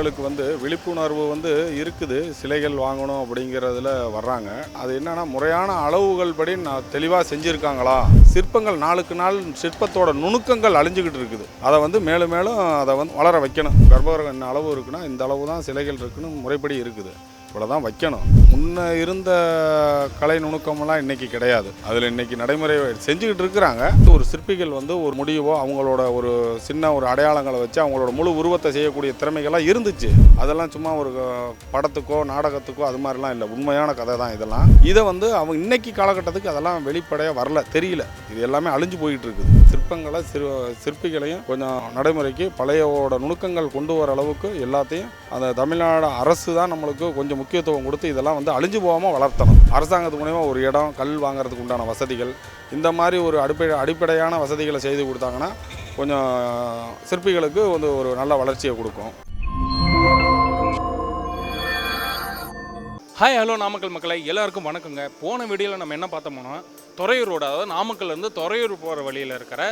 மக்களுக்கு வந்து விழிப்புணர்வு வந்து இருக்குது சிலைகள் வாங்கணும் அப்படிங்கிறதுல வர்றாங்க. அது என்னென்னா முறையான அளவுகள் படி நான் தெளிவாக செஞ்சுருக்காங்களா? சிற்பங்கள் நாளுக்கு நாள் சிற்பத்தோட நுணுக்கங்கள் அழிஞ்சுக்கிட்டு இருக்குது. அதை வந்து மேலும் மேலும் அதை வந்து வளர வைக்கணும். கர்ப்பகிரகம் என்ன அளவு இருக்குன்னா இந்த அளவு தான் சிலைகள் இருக்குன்னு முறைப்படி இருக்குது. இவ்வளோதான் வைக்கணும். முன்ன இருந்த கலை நுணுக்கமெல்லாம் இன்னைக்கு கிடையாது. அதில் இன்னைக்கு நடைமுறை செஞ்சுக்கிட்டு இருக்கிறாங்க. ஒரு சிற்பிகள் வந்து ஒரு முடிவோ அவங்களோட ஒரு சின்ன ஒரு அடையாளங்களை வச்சு அவங்களோட முழு உருவத்தை செய்யக்கூடிய திறமைகள்லாம் இருந்துச்சு. அதெல்லாம் சும்மா ஒரு படத்துக்கோ நாடகத்துக்கோ அது மாதிரிலாம் இல்லை. உண்மையான கதை தான் இதெல்லாம். இதை வந்து அவங்க இன்னைக்கு காலகட்டத்துக்கு அதெல்லாம் வெளிப்படையாக வரல. தெரியல. இது எல்லாமே அழிஞ்சு போயிட்டு இருக்குது. சிற்பங்களை சிறு சிற்பிகளையும் கொஞ்சம் நடைமுறைக்கு பழையோட நுணுக்கங்கள் கொண்டு வர அளவுக்கு எல்லாத்தையும் அந்த தமிழ்நாடு அரசு தான் நம்மளுக்கு கொஞ்சம் முக்கியத்துவம் கொடுத்து இதெல்லாம் வந்து அழிஞ்சு போகாமல் வளர்த்தணும். அரசாங்கத்து மூலயமா ஒரு இடம் கல் வாங்குறதுக்கு உண்டான வசதிகள் இந்த மாதிரி ஒரு அடிப்படை அடிப்படையான வசதிகளை செய்து கொடுத்தாங்கன்னா கொஞ்சம் சிற்பிகளுக்கு வந்து ஒரு நல்ல வளர்ச்சியை கொடுக்கும். ஹாய் ஹலோ நாமக்கல் மக்களை. எல்லாருக்கும் வணக்கங்க. போன வீடியோவில் நம்ம என்ன பார்த்தோம்னா துறையூரோட அதாவது நாமக்கல்லேருந்து துறையூர் போகிற வழியில் இருக்கிற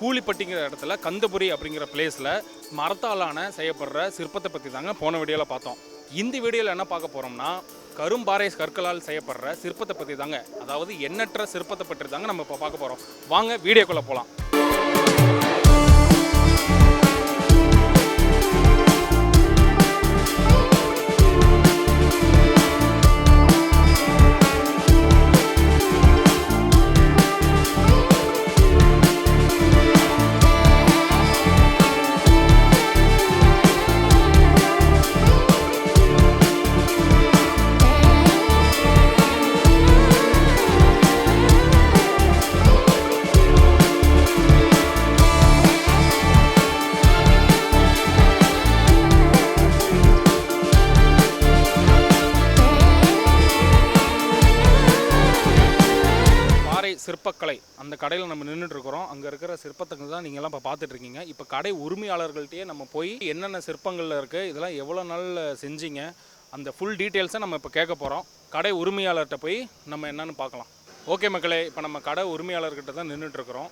கூலிப்பட்டிங்கிற இடத்துல கந்தபுரி அப்படிங்கிற பிளேஸில் மரத்தாலான செய்யப்படுற சிற்பத்தை பற்றி தாங்க போன வீடியோவில் பார்த்தோம். இந்த வீடியோவில் என்ன பார்க்க போகிறோம்னா கரும்பாறை கற்களால் செய்யப்படுற சிற்பத்தை பற்றி தாங்க அதாவது எண்ணற்ற சிற்பத்தை பற்றி தாங்க நம்ம இப்போ பார்க்க போகிறோம் வாங்க வீடியோக்குள்ளே போகலாம் சிற்பக்கலை. அந்த கடையில் நம்ம நின்றுட்டு இருக்கிறோம் அங்கே இருக்கிற சிற்பத்துக்கு தான் நீங்கள்லாம் இப்போ பார்த்துட்ருக்கீங்க இப்போ கடை உரிமையாளர்கள்ட்டையே நம்ம போய் என்னென்ன சிற்பங்களில் இருக்குது இதெல்லாம் எவ்வளோ நாள் செஞ்சீங்க அந்த ஃபுல் டீட்டெயில்ஸை நம்ம இப்போ கேட்க போகிறோம் கடை உரிமையாளர்கிட்ட போய் நம்ம என்னென்னு பார்க்கலாம். ஓகே மக்களே இப்போ நம்ம கடை உரிமையாளர்கிட்ட தான் நின்றுட்டுருக்குறோம்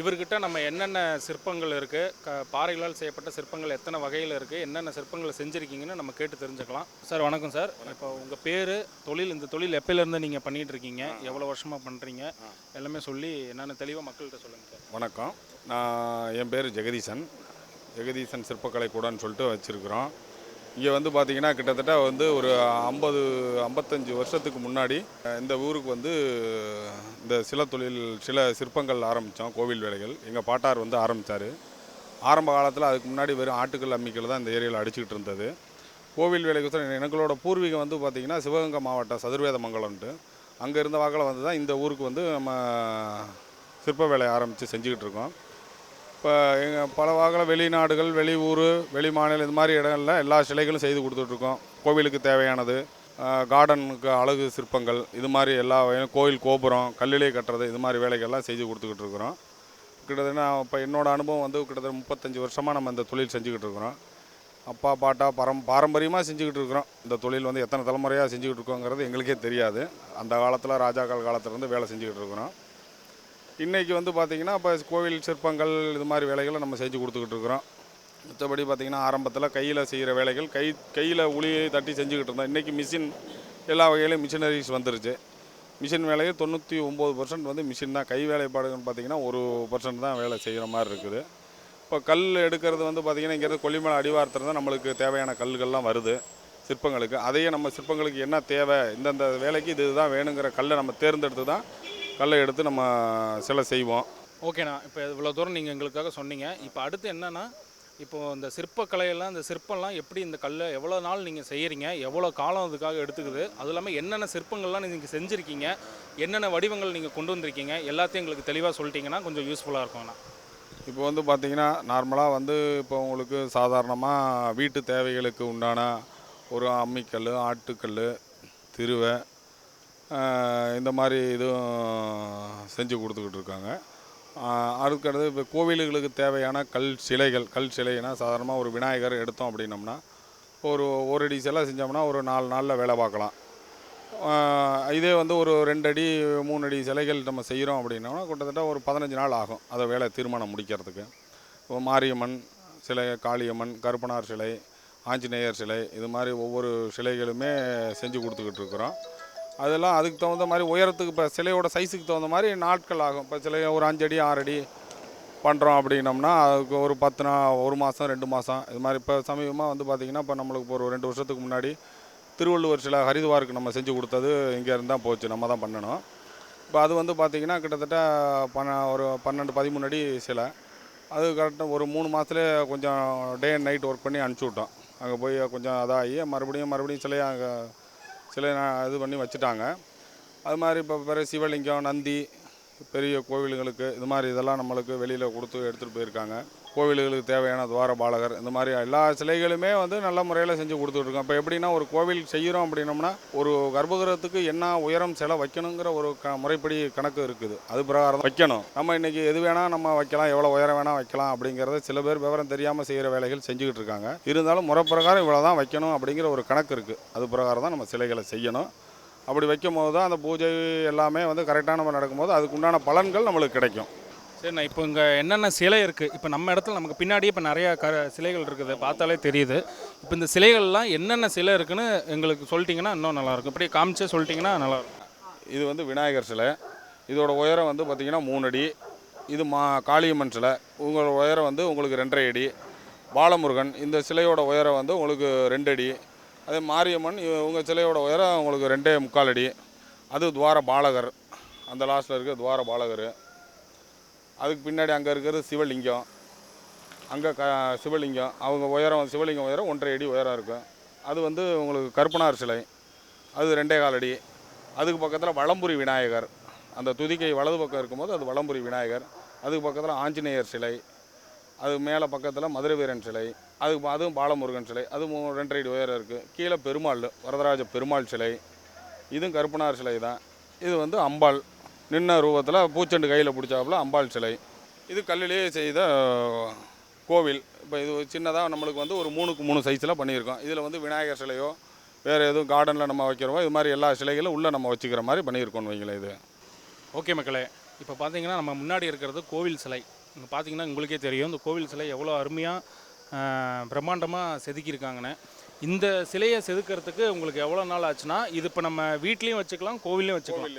இவர்கிட்ட நம்ம என்னென்ன சிற்பங்கள் இருக்குது க பாறைகளால் செய்யப்பட்ட சிற்பங்கள் எத்தனை வகையில் இருக்குது என்னென்ன சிற்பங்களை செஞ்சுருக்கீங்கன்னு நம்ம கேட்டு தெரிஞ்சுக்கலாம். சார் வணக்கம் சார். இப்போ உங்கள் பேர் தொழில் இந்த தொழில் எப்போலேருந்து நீங்கள் பண்ணிகிட்டு இருக்கீங்க எவ்வளோ வருஷமாக பண்ணுறீங்க எல்லாமே சொல்லி என்னென்ன தெளிவாக மக்கள்கிட்ட சொல்லுங்கள் சார். வணக்கம். நான் என் பேர் ஜெகதீசன். ஜெகதீசன் சிற்பக்கலை கூடன்னு சொல்லிட்டு வச்சுருக்குறோம். இங்கே வந்து பார்த்திங்கன்னா கிட்டத்தட்ட வந்து ஒரு ஐம்பது ஐம்பத்தஞ்சு வருஷத்துக்கு முன்னாடி இந்த ஊருக்கு வந்து இந்த சில தொழில் சில சிற்பங்கள் ஆரம்பித்தோம் கோவில் வேலைகள். எங்கள் பாட்டார் வந்து ஆரம்பித்தார் ஆரம்ப காலத்தில் அதுக்கு முன்னாடி வெறும் ஆட்டுக்கல் அம்மிக்கல் தான் இந்த ஏரியாவில் அடிச்சுக்கிட்டு இருந்தது. கோவில் வேலைக்கு எங்களோட பூர்வீகம் வந்து பார்த்திங்கன்னா சிவகங்கை மாவட்டம் சதுர்வேதமங்கலம்ன்ட்டு அங்கே இருந்த வாக்கில் வந்து தான் இந்த ஊருக்கு வந்து நம்ம சிற்ப வேலையை ஆரம்பித்து செஞ்சுக்கிட்டு இருக்கோம். இப்போ எங்கள் பல வகையில் வெளிநாடுகள் வெளி ஊர் வெளி மாநிலம் இது மாதிரி இடங்கள்ல எல்லா சிலைகளும் செய்து கொடுத்துட்ருக்கோம். கோவிலுக்கு தேவையானது கார்டனுக்கு அழகு சிற்பங்கள் இது மாதிரி எல்லா கோயில் கோபுரம் கல்லிலே கட்டுறது இது மாதிரி வேலைகள்லாம் செஞ்சு கொடுத்துக்கிட்டு இருக்கிறோம் கிட்டத்தட்ட இப்போ என்னோடய அனுபவம் வந்து கிட்டத்தட்ட முப்பத்தஞ்சு வருஷமாக நம்ம இந்த தொழில் செஞ்சுக்கிட்டு இருக்கிறோம் அப்பா பாட்டா பரம் பாரம்பரியமாக செஞ்சுக்கிட்டு இருக்கிறோம் இந்த தொழில் வந்து எத்தனை தலைமுறையாக செஞ்சுக்கிட்டு இருக்கோங்கிறது எங்களுக்கே தெரியாது. அந்த காலத்தில் ராஜாக்கள் காலத்துலேருந்து வேலை செஞ்சுக்கிட்டு இருக்கிறோம் இன்றைக்கி வந்து பார்த்திங்கன்னா இப்போ கோவில் சிற்பங்கள் இது மாதிரி வேலைகளை நம்ம செஞ்சு கொடுத்துக்கிட்டு இருக்கிறோம். மற்றபடி பார்த்திங்கன்னா ஆரம்பத்தில் கையில் செய்கிற வேலைகள் கை கையில் உளியை தட்டி செஞ்சுக்கிட்டு இருந்தோம். இன்றைக்கி மிஷின் எல்லா வகையிலையும் மிஷினரிஸ் வந்துருச்சு. மிஷின் வேலையை தொண்ணூற்றி ஒம்பது பர்சன்ட் வந்து மிஷின் தான். கை வேலைப்பாடுன்னு பார்த்திங்கன்னா ஒரு பர்சன்ட் தான் வேலை செய்கிற மாதிரி இருக்குது. இப்போ கல் எடுக்கிறது வந்து பார்த்திங்கன்னா இங்கேருந்து கொல்லிமலை அடிவாரத்தில் தான் நம்மளுக்கு தேவையான கல்லுகள்லாம் வருது சிற்பங்களுக்கு. அதையே நம்ம சிற்பங்களுக்கு என்ன தேவை இந்தந்த வேலைக்கு இது தான் வேணுங்கிற கல்லை நம்ம தேர்ந்தெடுத்து தான் கல்லை எடுத்து நம்ம சிலை செய்வோம். ஓகேண்ணா இப்போ இவ்வளோ தூரம் நீங்கள் எங்களுக்காக சொன்னீங்க. இப்போ அடுத்து என்னன்னா இப்போ இந்த சிற்பக்கலையெல்லாம் இந்த சிற்பம்லாம் எப்படி இந்த கல்லை எவ்வளோ நாள் நீங்கள் செய்கிறீங்க எவ்வளோ காலம் அதுக்காக எடுத்துக்குது அது இல்லாமல் என்னென்ன சிற்பங்கள்லாம் நீங்கள் செஞ்சுருக்கீங்க என்னென்ன வடிவங்கள் நீங்கள் கொண்டு வந்திருக்கீங்க எல்லாத்தையும் எங்களுக்கு தெளிவாக சொல்லிட்டீங்கன்னா கொஞ்சம் யூஸ்ஃபுல்லாக இருக்கும்ண்ணா. இப்போ வந்து பார்த்திங்கன்னா நார்மலாக வந்து இப்போ உங்களுக்கு சாதாரணமாக வீட்டு தேவைகளுக்கு உண்டான ஒரு அம்மிக்கல் ஆட்டுக்கல் திருவை இந்த மாதிரி இதுவும் செஞ்சு கொடுத்துக்கிட்டு இருக்காங்க. அதுக்கடுத்து இப்போ கோவில்களுக்கு தேவையான கல் சிலைகள் கல் சிலைனா சாதாரணமாக ஒரு விநாயகர் எடுத்தோம் அப்படின்னம்னா ஒரு ஒரு அடி சிலை செஞ்சோம்னா ஒரு நாலு நாளில் வேலை பார்க்கலாம். இதே வந்து ஒரு ரெண்டு அடி மூணு அடி சிலைகள் நம்ம செய்கிறோம் அப்படின்னோம்னா கிட்டத்தட்ட ஒரு பதினஞ்சு நாள் ஆகும் அதை வேலை தீர்மானம் முடிக்கிறதுக்கு. மாரியம்மன் சிலை காளியம்மன் கருப்பனார் சிலை ஆஞ்சநேயர் சிலை இது மாதிரி ஒவ்வொரு சிலைகளுமே செஞ்சு கொடுத்துக்கிட்டு இருக்கிறோம். அதெல்லாம் அதுக்கு தகுந்த மாதிரி உயரத்துக்கு இப்போ சிலையோட சைஸுக்கு தகுந்த மாதிரி நாட்கள் ஆகும். இப்போ சிலையை ஒரு அஞ்சடி ஆறடி பண்ணுறோம் அப்படின்னம்னா அதுக்கு ஒரு பத்து நாள் ஒரு மாதம் ரெண்டு மாதம். இது மாதிரி இப்போ சமீபமாக வந்து பார்த்திங்கன்னா இப்போ நம்மளுக்கு இப்போ ஒரு ரெண்டு வருஷத்துக்கு முன்னாடி திருவள்ளுவர் சிலை ஹரிதுவாருக்கு நம்ம செஞ்சு கொடுத்தது இங்கே இருந்தால் போச்சு. நம்ம தான் பண்ணணும். இப்போ அது வந்து பார்த்திங்கன்னா கிட்டத்தட்ட பன்ன ஒரு பன்னெண்டு பதிமூணு அடி சிலை. அது கரெக்டாக ஒரு மூணு மாதத்துலேயே கொஞ்சம் டே அண்ட் நைட் ஒர்க் பண்ணி அனுப்பிச்சி விட்டோம். அங்கே போய் கொஞ்சம் இதாகி மறுபடியும் மறுபடியும் சிலையை அங்கே சில இது பண்ணி வச்சுட்டாங்க. அது மாதிரி இப்போ பிறகு சிவலிங்கம் நந்தி பெரிய கோவில்களுக்கு இது மாதிரி இதெல்லாம் நம்மளுக்கு வெளியில் கொடுத்து எடுத்துகிட்டு போயிருக்காங்க. கோவில்களுக்கு தேவையான துவார பாலகர் இந்த மாதிரி எல்லா சிலைகளுமே வந்து நல்ல முறையில் செஞ்சு கொடுத்துட்ருக்கோம் இப்போ எப்படின்னா ஒரு கோவில் செய்கிறோம் அப்படின்னோம்னா ஒரு கர்ப்பகிரகத்துக்கு என்ன உயரம் சிலை வைக்கணுங்கிற ஒரு க முறைப்படி கணக்கு இருக்குது. அது பிரகாரம் வைக்கணும். நம்ம இன்றைக்கி எது வேணால் நம்ம வைக்கலாம் எவ்வளோ உயரம் வேணால் வைக்கலாம் அப்படிங்கிறத சில பேர் விவரம் தெரியாமல் செய்கிற வேலைகள் செஞ்சுக்கிட்டு இருக்காங்க. இருந்தாலும் முறை பிரகாரம் இவ்வளோ தான் வைக்கணும் அப்படிங்கிற ஒரு கணக்கு இருக்குது அது பிரகாரம் தான் நம்ம சிலைகளை செய்யணும். அப்படி வைக்கும் போது தான் அந்த பூஜை எல்லாமே வந்து கரெக்டாக நம்ம நடக்கும்போது அதுக்கு உண்டான பலன்கள் நம்மளுக்கு கிடைக்கும். சரிண்ணா இப்போ இங்கே என்னென்ன சிலை இருக்குது இப்போ நம்ம இடத்துல நமக்கு பின்னாடியே இப்போ நிறையா க சிலைகள் இருக்குது பார்த்தாலே தெரியுது. இப்போ இந்த சிலைகள்லாம் என்னென்ன சிலை இருக்குன்னு எங்களுக்கு சொல்லிட்டீங்கன்னா இன்னும் நல்லாயிருக்கும். இப்படியே காமிச்சே சொல்லிட்டீங்கன்னா நல்லாயிருக்கும். இது வந்து விநாயகர் சிலை. இதோட உயரம் வந்து பார்த்திங்கன்னா மூணு அடி. இது மா காளியம்மன் சிலை. உங்களோட உயரம் வந்து உங்களுக்கு ரெண்டரை அடி. பாலமுருகன் இந்த சிலையோட உயரம் வந்து உங்களுக்கு ரெண்டு அடி. அதே மாரியம்மன் இவங்க சிலையோட உயரம் உங்களுக்கு ரெண்டே முக்கால் அடி. அது துவார பாலகர். அந்த லாஸ்ட்டில் இருக்கிற துவார பாலகர். அதுக்கு பின்னாடி அங்கே இருக்கிறது சிவலிங்கம். அங்கே க சிவலிங்கம். அவங்க உயரம் சிவலிங்கம் உயரம் ஒன்றரை அடி உயரம் இருக்கும். அது வந்து உங்களுக்கு கருப்பனார் சிலை. அது ரெண்டே கால் அடி. அதுக்கு பக்கத்தில் வளம்புரி விநாயகர். அந்த துதிக்கை வலது பக்கம் இருக்கும்போது அது வளம்புரி விநாயகர். அதுக்கு பக்கத்தில் ஆஞ்சநேயர் சிலை. அது மேலே பக்கத்தில் மதுரை வீரன் சிலை. அதுக்கு ப- அதுவும் பாலமுருகன் சிலை அது ரெண்டு ரெண்டரை அடி உயரம் இருக்குது கீழே பெருமாள் வரதராஜ பெருமாள் சிலை. இதுவும் கருப்பனார் சிலை தான். இது வந்து அம்பாள். நின்ன ரூபத்தில் பூச்செண்டு கையில் பிடிச்சாப்புல அம்பாள் சிலை. இது கல்லிலேயே செய்த கோவில். இப்போ இது சின்னதாக நம்மளுக்கு வந்து ஒரு மூணுக்கு மூணு சைஸில் பண்ணியிருக்கோம். இதில் வந்து விநாயகர் சிலையோ வேறு எதுவும் கார்டனில் நம்ம வைக்கிறோமோ இது மாதிரி எல்லா சிலைகளும் உள்ளே நம்ம வச்சுக்கிற மாதிரி பண்ணியிருக்கோம்னு வைங்களேன் இது. ஓகே மக்களே இப்போ பார்த்தீங்கன்னா நம்ம முன்னாடி இருக்கிறது கோவில் சிலை. இங்கே பார்த்தீங்கன்னா உங்களுக்கே தெரியும் இந்த கோவில் சிலை எவ்வளோ அருமையாக பிரம்மாண்டமாக செதுக்கியிருக்காங்கன்னு இந்த சிலையை செதுக்கிறதுக்கு உங்களுக்கு எவ்வளோ நாள் ஆச்சுன்னா இது இப்போ நம்ம வீட்லேயும் வச்சுக்கலாம் கோவில்லையும் வச்சுக்கலாம்.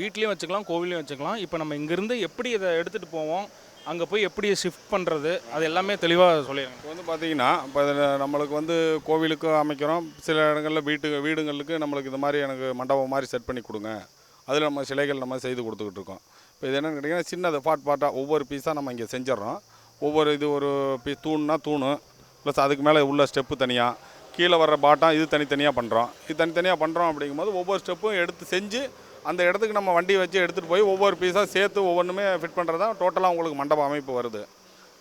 வீட்லேயும் வச்சுக்கலாம் கோவில்லையும் வச்சுக்கலாம். இப்போ நம்ம இங்கேருந்து எப்படி இதை எடுத்துகிட்டு போவோம்? அங்கே போய் எப்படி ஷிஃப்ட் பண்ணுறது அது எல்லாமே தெளிவாக சொல்லிடுங்க. இப்போ வந்து பார்த்தீங்கன்னா இப்போ இதில் நம்மளுக்கு வந்து கோவிலுக்கு அமைக்கிறோம். சில இடங்களில் வீட்டு வீடுங்களுக்கு நம்மளுக்கு இந்த மாதிரி எனக்கு மண்டபம் மாதிரி செட் பண்ணி கொடுங்க. அதில் நம்ம சிலைகள் நம்ம செய்து கொடுத்துக்கிட்டு இருக்கோம். இப்போ இது என்னென்னு கேட்டிங்கன்னா சின்னது பார்ட் பார்ட்டாக ஒவ்வொரு பீஸாக நம்ம இங்கே செஞ்சிடறோம். ஒவ்வொரு இது ஒரு பீ தூண்னா தூணு ப்ளஸ் அதுக்கு மேலே உள்ள ஸ்டெப்பு தனியாக கீழே வர்ற பாட்டம் இது தனித்தனியாக பண்ணுறோம் இது தனித்தனியாக பண்ணுறோம் அப்படிங்கும்போது ஒவ்வொரு ஸ்டெப்பும் எடுத்து செஞ்சு அந்த இடத்துக்கு நம்ம வண்டி வச்சு எடுத்துகிட்டு போய் ஒவ்வொரு பீஸாக சேர்த்து ஒவ்வொன்றுமே ஃபிட் பண்ணுறது தான் டோட்டலாக உங்களுக்கு மண்டப அமைப்பு வருது.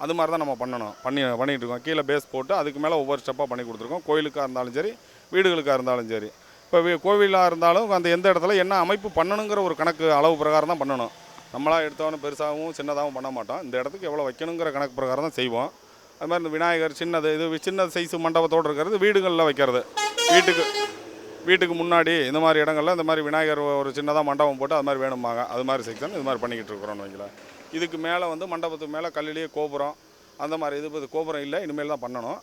அது மாதிரி தான் நம்ம பண்ணணும். பண்ணி பண்ணிகிட்டு இருக்கோம். கீழே பேஸ் போட்டு அதுக்கு மேலே ஒவ்வொரு ஸ்டெப்பாக பண்ணி கொடுத்துருக்கோம். கோயிலுக்காக இருந்தாலும் சரி வீடுகளுக்காக இருந்தாலும் சரி. இப்போ கோவிலாக இருந்தாலும் அந்த எந்த இடத்துல என்ன அமைப்பு பண்ணணுங்கிற ஒரு கணக்கு அளவு பிரகாரம் தான் பண்ணணும். நம்மளாக எடுத்தவொன்னு பெருசாகவும் சின்னதாகவும் பண்ண மாட்டோம். இந்த இடத்துக்கு எவ்வளோ வைக்கணுங்கிற கணக்கு பிரகாரம் தான் செய்வோம். அது மாதிரி இந்த விநாயகர் சின்னது இது சின்ன சைஸ் மண்டபத்தோடு இருக்கிறது வீடுகளில் வைக்கிறது. வீட்டுக்கு வீட்டுக்கு முன்னாடி இந்த மாதிரி இடங்கள்ல இந்த மாதிரி விநாயகர் ஒரு சின்னதாக மண்டபம் போட்டு அது மாதிரி வேணுமாங்க அது மாதிரி செக்ஷன் இது மாதிரி பண்ணிக்கிட்டு இருக்கிறோம்னு வைங்களேன் இதுக்கு மேலே வந்து மண்டபத்துக்கு மேலே கல்லிலேயே கோபுரம் அந்த மாதிரி இது இது கோபுரம் இல்லை இனிமேல் தான் பண்ணணும்.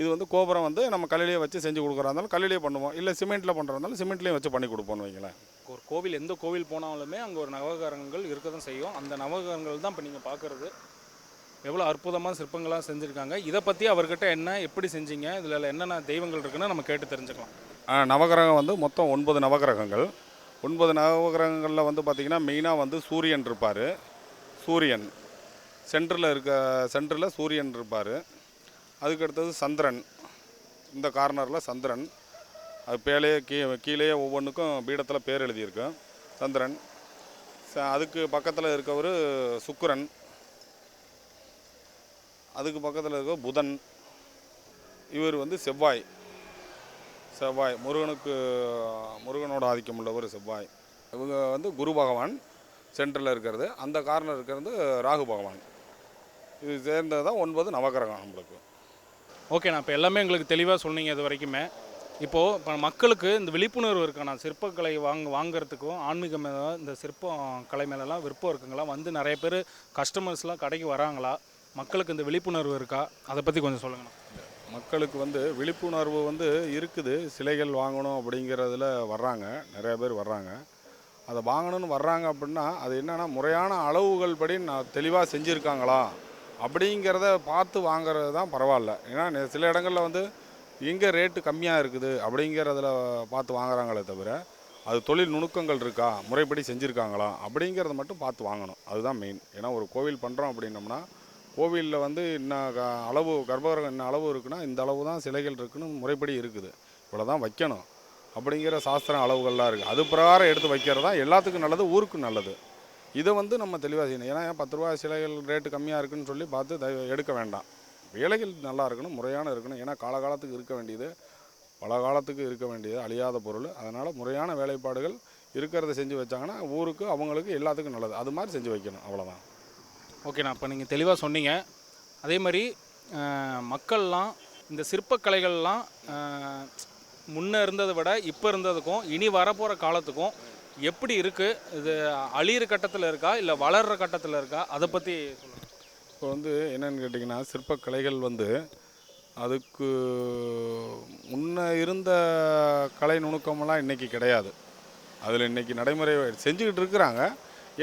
இது வந்து கோபுரம் வந்து நம்ம கல்லிலேயே வச்சு செஞ்சு கொடுக்குறா இருந்தாலும் கல்லிலேயே பண்ணுவோம். இல்லை சிமெண்ட்டில் பண்ணுறதா இருந்தாலும் சிமெண்ட்லேயும் வச்சு பண்ணி கொடுப்போம்னு வைங்களேன். ஒரு கோவில் எந்த கோவில் போனாலுமே அங்கே ஒரு நவகிரகங்கள் இருக்க தான் செய்யும். அந்த நவகிரகங்கள் தான் இப்போ நீங்கள் பார்க்குறது எவ்வளோ அற்புதமான சிற்பங்களாக செஞ்சுருக்காங்க. இதை பற்றி அவர்கிட்ட என்ன எப்படி செஞ்சீங்க இதில் என்னென்ன தெய்வங்கள் இருக்குன்னு நம்ம கேட்டு தெரிஞ்சுக்கலாம். நவகிரகம் வந்து மொத்தம் ஒன்பது நவகிரகங்கள். ஒன்பது நவகிரகங்களில் வந்து பார்த்திங்கன்னா மெயினாக வந்து சூரியன் இருப்பார். சூரியன். சென்டரில் இருக்க சென்டரில் சூரியன் இருப்பார். அதுக்கு அடுத்தது சந்திரன். இந்த கார்னரில் சந்திரன். அது பேலே கீ கீழேயே ஒவ்வொன்றுக்கும் பீடத்தில் பேர் எழுதியிருக்கும் சந்திரன். ச- அதுக்கு பக்கத்தில் இருக்கவர் சுக்கரன். அதுக்கு பக்கத்தில் இருக்க புதன். இவர் வந்து செவ்வாய். செவ்வாய். முருகனுக்கு முருகனோட ஆதிக்கம் உள்ளவர் செவ்வாய். இவங்க வந்து குரு பகவான் சென்டரில் இருக்கிறது. அந்த கார்னர் இருக்கிறது ராகு பகவான். இது சேர்ந்தது தான் ஒன்பது நவகிரகம் நம்மளுக்கு. ஓகேண்ணா இப்போ எல்லாமே எங்களுக்கு தெளிவாக சொன்னீங்க இது வரைக்குமே. இப்போது இப்போ மக்களுக்கு இந்த விழிப்புணர்வு இருக்காண்ணா சிற்பக்கலை வாங்க வாங்குறதுக்கும் ஆன்மீகம் மேலே இந்த சிற்பம் கலை மேலெலாம் விருப்பம் இருக்குங்களா? வந்து நிறைய பேர் கஸ்டமர்ஸ்லாம் கடைக்கு வராங்களா? மக்களுக்கு இந்த விழிப்புணர்வு இருக்கா? அதை பற்றி கொஞ்சம் சொல்லுங்கண்ணா. மக்களுக்கு வந்து விழிப்புணர்வு வந்து இருக்குது. சிலைகள் வாங்கணும் அப்படிங்கிறதுல வர்றாங்க. நிறைய பேர் வர்றாங்க. அதை வாங்கணும்னு வர்றாங்க அப்படின்னா அது என்னென்னா முறையான அளவுகள் படி நான் தெளிவாக செஞ்சுருக்காங்களா? அப்படிங்கிறத பார்த்து வாங்குறது தான் பரவாயில்ல. ஏன்னா சில இடங்களில் வந்து எங்கே ரேட்டு கம்மியாக இருக்குது அப்படிங்கிறதுல பார்த்து வாங்குறாங்களே தவிர அது தொழில் நுணுக்கங்கள் இருக்கா முறைப்படி செஞ்சுருக்காங்களா அப்படிங்கிறத மட்டும் பார்த்து வாங்கணும். அதுதான் மெயின் ஏன்னா ஒரு கோவில் பண்ணுறோம் அப்படின்னம்னா கோவிலில் வந்து இன்ன க- அளவு கர்ப்பகிரகம் என்ன அளவு இருக்குன்னா இந்த அளவு தான் சிலைகள் இருக்குன்னு முறைப்படி இருக்குது. இவ்வளோ தான் வைக்கணும். அப்படிங்கிற சாஸ்திரம் அளவுகள்லாம் இருக்குது அது பிரகாரம் எடுத்து வைக்கிறது தான் எல்லாத்துக்கும் நல்லது ஊருக்கும் நல்லது. இதை வந்து நம்ம தெளிவாக செய்யணும். ஏன்னா பத்து ரூபா சிலைகள் ரேட்டு கம்மியாக இருக்குன்னு சொல்லி பார்த்து தயவு எடுக்க வேண்டாம். வேலைகள் நல்லா இருக்கணும் முறையான இருக்கணும். ஏன்னா காலகாலத்துக்கு இருக்க வேண்டியது பல காலத்துக்கு இருக்க வேண்டியது அழியாத பொருள். அதனால் முறையான வேலைப்பாடுகள் இருக்கிறத செஞ்சு வச்சாங்கன்னா ஊருக்கு அவங்களுக்கு எல்லாத்துக்கும் நல்லது. அது மாதிரி செஞ்சு வைக்கணும். அவ்வளோதான் ஓகேண்ணா இப்போ நீங்கள் தெளிவாக சொன்னீங்க. அதே மாதிரி மக்கள்லாம் இந்த சிற்பக்கலைகள்லாம் முன்னே முன்ன இருந்ததை விட இப்போ இருந்ததுக்கும் இனி வரப்போகிற காலத்துக்கும் எப்படி இருக்குது இது அழியிற கட்டத்தில் இருக்கா? இல்லை வளர்கிற கட்டத்தில் இருக்கா? அதை பற்றி சொல்லுங்கள் இப்போ வந்து என்னென்னு கேட்டிங்கன்னா சிற்பக்கலைகள் வந்து அதுக்கு முன்ன இருந்த கலை நுணுக்கமெல்லாம் இன்றைக்கி கிடையாது. அதில் இன்றைக்கி நடைமுறை செஞ்சுக்கிட்டு இருக்கிறாங்க.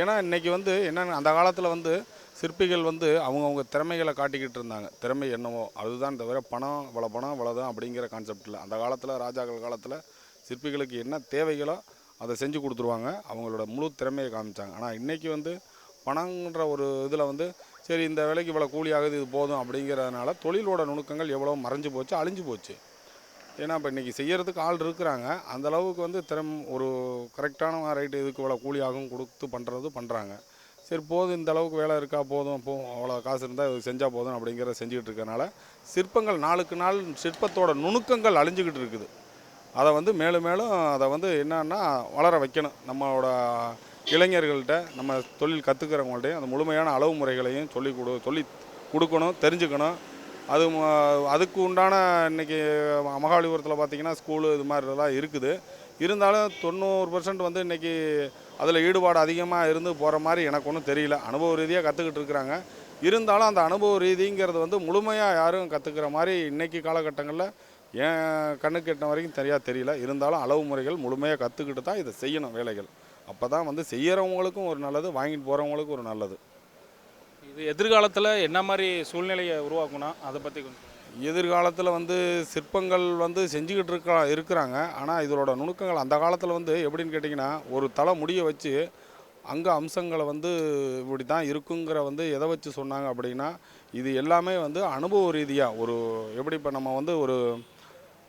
ஏன்னா இன்றைக்கி வந்து என்னென்ன அந்த காலத்தில் வந்து சிற்பிகள் வந்து அவங்கவுங்க திறமைகளை காட்டிக்கிட்டு இருந்தாங்க. திறமை என்னவோ அதுதான் தவிர பணம் இவ்வளோ பணம் இவ்வளோதான் அப்படிங்கிற கான்செப்டில் அந்த காலத்தில் ராஜாக்கள் காலத்தில் சிற்பிகளுக்கு என்ன தேவைகளோ அதை செஞ்சு கொடுத்துருவாங்க. அவங்களோட முழு திறமையை காமிச்சாங்க. ஆனால் இன்றைக்கி வந்து பணங்கிற ஒரு இதில் வந்து சரி இந்த வேலைக்கு இவ்வளோ கூலி ஆகுது இது போதும் அப்படிங்கிறதுனால தொழிலோட நுணுக்கங்கள் எவ்வளோ மறைஞ்சு போச்சு அழிஞ்சு போச்சு. ஏன்னா இப்போ இன்றைக்கி செய்கிறதுக்கு ஆள் இருக்கிறாங்க. அந்த அளவுக்கு வந்து திறம் ஒரு கரெக்டான ரைட்டு இதுக்கு இவ்வளோ கூலி ஆகும் கொடுத்து பண்ணுறது பண்ணுறாங்க சரி போதும் இந்த அளவுக்கு வேலை இருக்கா போதும் போ அவ்வளோ காசு இருந்தால் இது செஞ்சால் போதும் அப்படிங்கிறத செஞ்சுக்கிட்டு இருக்கறனால சிற்பங்கள் நாளுக்கு நாள் சிற்பத்தோட நுணுக்கங்கள் அழிஞ்சுக்கிட்டு இருக்குது. அதை வந்து மேலும் மேலும் அதை வந்து என்னன்னா வளர வைக்கணும். நம்மளோட இளைஞர்கள்ட்ட நம்ம தொழில் கற்றுக்கிறவங்கள்ட்டையும் அந்த முழுமையான அளவு முறைகளையும் சொல்லி கொடு சொல்லி கொடுக்கணும் தெரிஞ்சுக்கணும். அது அதுக்கு உண்டான இன்னைக்கு மகாபலிபுரத்தில் பார்த்திங்கன்னா ஸ்கூலு இது மாதிரிலாம் இருக்குது. இருந்தாலும் தொண்ணூறு பர்சன்ட் வந்து இன்றைக்கி அதில் ஈடுபாடு அதிகமாக இருந்து போகிற மாதிரி எனக்கு ஒன்றும் தெரியல. அனுபவ ரீதியாக கற்றுக்கிட்டு இருக்கிறாங்க. இருந்தாலும் அந்த அனுபவ ரீதிங்கிறது வந்து முழுமையாக யாரும் கற்றுக்கிற மாதிரி இன்றைக்கி காலகட்டங்களில் என் கண்ணுக்கு எட்டின வரைக்கும் சரியாக தெரியல. இருந்தாலும் அளவு முறைகள் முழுமையாக கற்றுக்கிட்டு தான் இதை செய்யணும் வேலைகள். அப்போ தான் வந்து செய்கிறவங்களுக்கும் ஒரு நல்லது வாங்கிட்டு போகிறவங்களுக்கும் ஒரு நல்லது. இது எதிர்காலத்தில் என்ன மாதிரி சூழ்நிலையை உருவாக்குனா அதை பற்றி கொஞ்சம் எதிர்காலத்தில் வந்து சிற்பங்கள் வந்து செஞ்சுக்கிட்டு இருக்கா இருக்கிறாங்க. ஆனால் இதோட நுணுக்கங்கள் அந்த காலத்தில் வந்து எப்படின்னு கேட்டிங்கன்னா ஒரு தலை முடிய வச்சு அங்கே அம்சங்களை வந்து இப்படி தான் இருக்குங்கிற வந்து எதை வச்சு சொன்னாங்க அப்படின்னா இது எல்லாமே வந்து அனுபவ ரீதியாக ஒரு எப்படி இப்போ நம்ம வந்து ஒரு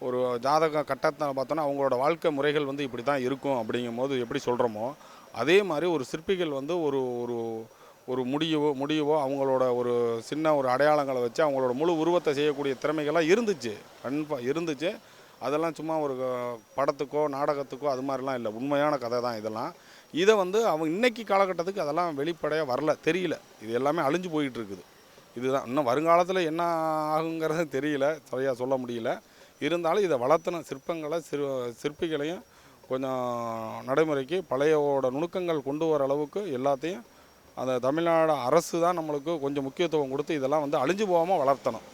ஒரு ஜாதக கட்டத்தை பார்த்தோன்னா அவங்களோட வாழ்க்கை முறைகள் வந்து இப்படி தான் இருக்கும் அப்படிங்கும் போது எப்படி சொல்கிறோமோ அதே மாதிரி ஒரு சிற்பிகள் வந்து ஒரு ஒரு ஒரு முடியவோ முடியவோ அவங்களோட ஒரு சின்ன ஒரு அடையாளங்களை வச்சு அவங்களோட முழு உருவத்தை செய்யக்கூடிய திறமைகள்லாம் இருந்துச்சு. கண்டிப்பாக இருந்துச்சு. அதெல்லாம் சும்மா ஒரு படத்துக்கோ நாடகத்துக்கோ அது மாதிரிலாம் இல்லை. உண்மையான கதை தான் இதெல்லாம். இதை வந்து அவங்க இன்றைக்கி காலகட்டத்துக்கு அதெல்லாம் வெளிப்படையாக வரல தெரியல. இது எல்லாமே அழிஞ்சு போயிட்டு இருக்குது. இதுதான். இன்னும் வருங்காலத்தில் என்ன ஆகுங்கிறது தெரியல. சரியாக சொல்ல முடியல. இருந்தாலும் இதை வளர்த்தணும் சிற்பங்களை சிறு சிற்பிகளையும் கொஞ்சம் நடைமுறைக்கு பழையோட நுணுக்கங்கள் கொண்டு வர அளவுக்கு எல்லாத்தையும் அந்த தமிழ்நாடு அரசு தான் நம்மளுக்கு கொஞ்சம் முக்கியத்துவம் கொடுத்து இதெல்லாம் வந்து அழிஞ்சு போகாமல் வளர்த்தணும்.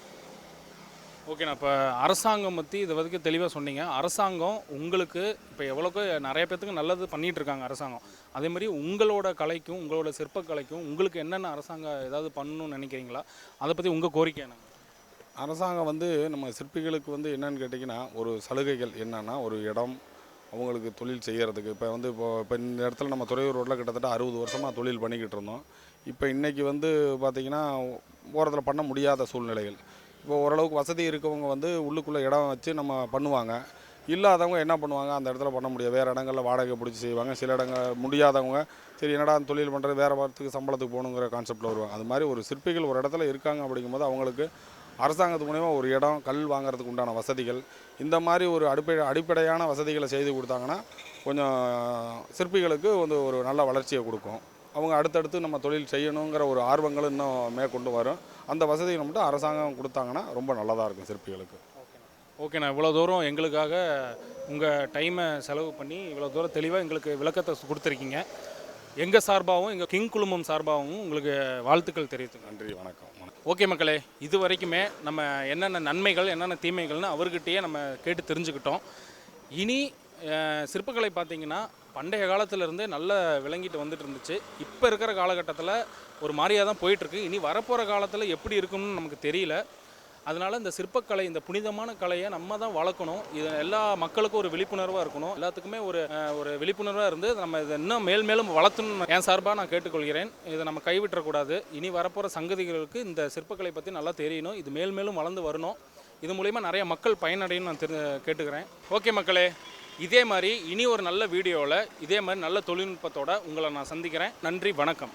ஓகேண்ணா இப்போ அரசாங்கம் பற்றி இதை பற்றி தெளிவாக சொன்னீங்க. அரசாங்கம் உங்களுக்கு இப்போ எவ்வளோக்கு நிறைய பேர்த்துக்கு நல்லது பண்ணிகிட்டு இருக்காங்க அரசாங்கம். அதே மாதிரி உங்களோட கலைக்கும் உங்களோட சிற்பக்கலைக்கும் உங்களுக்கு என்னென்ன அரசாங்கம் ஏதாவது பண்ணணும்னு நினைக்கிறீங்களா? அதை பற்றி உங்கள் கோரிக்கை என்ன? அரசாங்கம் வந்து நம்ம சிற்பிகளுக்கு வந்து என்னன்னு கேட்டிங்கன்னா ஒரு சலுகைகள் என்னன்னா ஒரு இடம் அவங்களுக்கு தொழில் செய்கிறதுக்கு இப்போ வந்து இப்போ இப்போ இந்த இடத்துல நம்ம துறையூர் ரோட்டில் கிட்டத்தட்ட அறுபது வருஷமாக தொழில் பண்ணிக்கிட்டு இருந்தோம். இப்போ இன்றைக்கி வந்து பார்த்திங்கன்னா ஓரத்தில் பண்ண முடியாத சூழ்நிலைகள். இப்போ ஓரளவுக்கு வசதி இருக்கவங்க வந்து உள்ளுக்குள்ளே இடம் வச்சு நம்ம பண்ணுவாங்க. இல்லாதவங்க என்ன பண்ணுவாங்க? அந்த இடத்துல பண்ண முடியாது. வேறு இடங்களில் வாடகை பிடிச்சி செய்வாங்க. சில இடங்கள் முடியாதவங்க சரி என்னடா அந்த தொழில் பண்ணுறது வேறு வாரத்துக்கு சம்பளத்துக்கு போகணுங்கிற கான்செப்டில் வருவாங்க. அது மாதிரி ஒரு சிற்பிகள் ஒரு இடத்துல இருக்காங்க அப்படிங்கும்போது அவங்களுக்கு அரசாங்கத்து மூலயமா ஒரு இடம் கல் வாங்குறதுக்கு உண்டான வசதிகள் இந்த மாதிரி ஒரு அடிப்படை அடிப்படையான வசதிகளை செய்து கொடுத்தாங்கன்னா கொஞ்சம் சிற்பிகளுக்கு வந்து ஒரு நல்ல வளர்ச்சியை கொடுக்கும். அவங்க அடுத்தடுத்து நம்ம தொழில் செய்யணுங்கிற ஒரு ஆர்வங்கள் இன்னும் மேற்கொண்டு வரும். அந்த வசதிகளை மட்டும் அரசாங்கம் கொடுத்தாங்கன்னா ரொம்ப நல்லதாக இருக்கும் சிற்பிகளுக்கு. ஓகேண்ணா இவ்வளோ தூரம் எங்களுக்காக உங்கள் டைமை செலவு பண்ணி இவ்வளோ தூரம் தெளிவாக எங்களுக்கு விளக்கத்தை கொடுத்துருக்கீங்க. எங்கள் சார்பாகவும் எங்கள் கிங் குழுமம் சார்பாகவும் உங்களுக்கு வாழ்த்துக்கள் தெரிவித்துங்க நன்றி வணக்கம். ஓகே மக்களே இது வரைக்குமே நம்ம என்னென்ன நன்மைகள் என்னென்ன தீமைகள்னு அவர்கிட்டயே நம்ம கேட்டு தெரிஞ்சுக்கிட்டோம். இனி சிற்பக்கலை பார்த்திங்கன்னா பண்டைய காலத்திலேருந்தே நல்ல விளங்கிட்டு வந்துட்டு இருந்துச்சு. இப்போ இருக்கிற காலகட்டத்தில் ஒரு மாதிரியாக தான் போயிட்டுருக்கு இனி வரப்போகிற காலத்தில் எப்படி இருக்கும்னு நமக்கு தெரியல. அதனால் இந்த சிற்பக்கலை இந்த புனிதமான கலையை நம்ம தான் வளர்க்கணும். இது எல்லா மக்களுக்கும் ஒரு விழிப்புணர்வாக இருக்கணும். எல்லாத்துக்குமே ஒரு ஒரு விழிப்புணர்வாக இருந்து நம்ம இதை இன்னும் மேல் மேலும் வளர்த்தணும் என் சார்பாக நான் கேட்டுக்கொள்கிறேன். இதை நம்ம கைவிட்டக்கூடாது இனி வரப்போகிற சங்கதிகளுக்கு இந்த சிற்பக்கலை பற்றி நல்லா தெரியணும். இது மேல் மேலும் வளர்ந்து வரணும். இது மூலிமா நிறைய மக்கள் பயனடையும் நான் தெரி கேட்டுக்கிறேன். ஓகே மக்களே இதே மாதிரி இனி ஒரு நல்ல வீடியோவில் இதே மாதிரி நல்ல தொழில்நுட்பத்தோட உங்களை நான் சந்திக்கிறேன். நன்றி வணக்கம்.